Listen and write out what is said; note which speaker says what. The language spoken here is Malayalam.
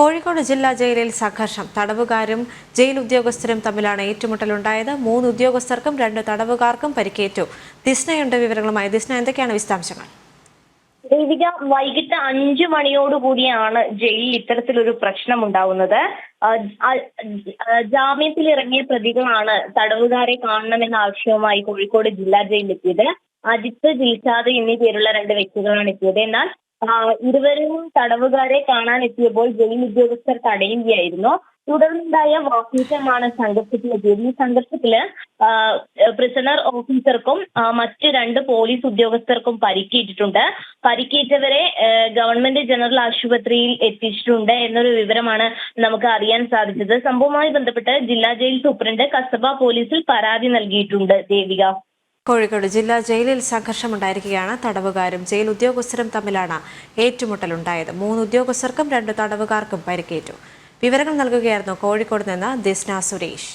Speaker 1: കോഴിക്കോട് ജില്ലാ ജയിലിൽ സംഘർഷം. തടവുകാരും ജയിൽ ഉദ്യോഗസ്ഥരും തമ്മിലാണ് ഏറ്റുമുട്ടലുണ്ടായത്. മൂന്ന് ഉദ്യോഗസ്ഥർക്കും രണ്ട് തടവുകാർക്കും പരിക്കേറ്റു. ദിസ്നയുണ്ട് വിവരങ്ങളുമായി. ദിസ്ന എന്തൊക്കെയാണ് വിശദാംശങ്ങൾ?
Speaker 2: ദേവിക വൈകിട്ട് അഞ്ചു മണിയോടുകൂടിയാണ് ജയിലിൽ ഇത്തരത്തിലൊരു പ്രശ്നം ഉണ്ടാവുന്നത് ജാമ്യത്തിൽ ഇറങ്ങിയ പ്രതികളാണ് തടവുകാരെ കാണണമെന്ന ആവശ്യവുമായി കോഴിക്കോട് ജില്ലാ ജയിലിൽ എത്തിയത് അജിത്ത് ജിൽഷാദ് എന്നീ പേരുള്ള രണ്ട് വ്യക്തികളാണ് എത്തിയത്. എന്നാൽ ഇരുവരും തടവുകാരെ കാണാൻ എത്തിയപ്പോൾ ജയിൽ ഉദ്യോഗസ്ഥർ തടയുകയായിരുന്നു. തുടർന്നുണ്ടായ വാക്കേറ്റമാണ് സംഘർഷത്തിലെത്തിയത് ഈ സംഘർഷത്തിൽ പ്രിസണർ ഓഫീസർക്കും മറ്റ് രണ്ട് പോലീസ് ഉദ്യോഗസ്ഥർക്കും പരിക്കേറ്റിട്ടുണ്ട്. പരിക്കേറ്റവരെ ഗവൺമെന്റ് ജനറൽ ആശുപത്രിയിൽ എത്തിച്ചിട്ടുണ്ട് എന്നൊരു വിവരമാണ് നമുക്ക് അറിയാൻ സാധിച്ചത്. സംഭവവുമായി ബന്ധപ്പെട്ട് ജില്ലാ ജയിൽ സൂപ്രണ്ട് കസബ പോലീസിൽ പരാതി നൽകിയിട്ടുണ്ട് ദേവിക.
Speaker 1: കോഴിക്കോട് ജില്ലാ ജയിലിൽ സംഘർഷമുണ്ടായിരിക്കുകയാണ് തടവുകാരും ജയിൽ ഉദ്യോഗസ്ഥരും തമ്മിലാണ് ഏറ്റുമുട്ടലുണ്ടായത്. മൂന്ന് ഉദ്യോഗസ്ഥർക്കും രണ്ട് തടവുകാർക്കും പരിക്കേറ്റു. വിവരങ്ങൾ നൽകുകയായിരുന്നു കോഴിക്കോട് നിന്ന് ദിസ്ന സുരേഷ്.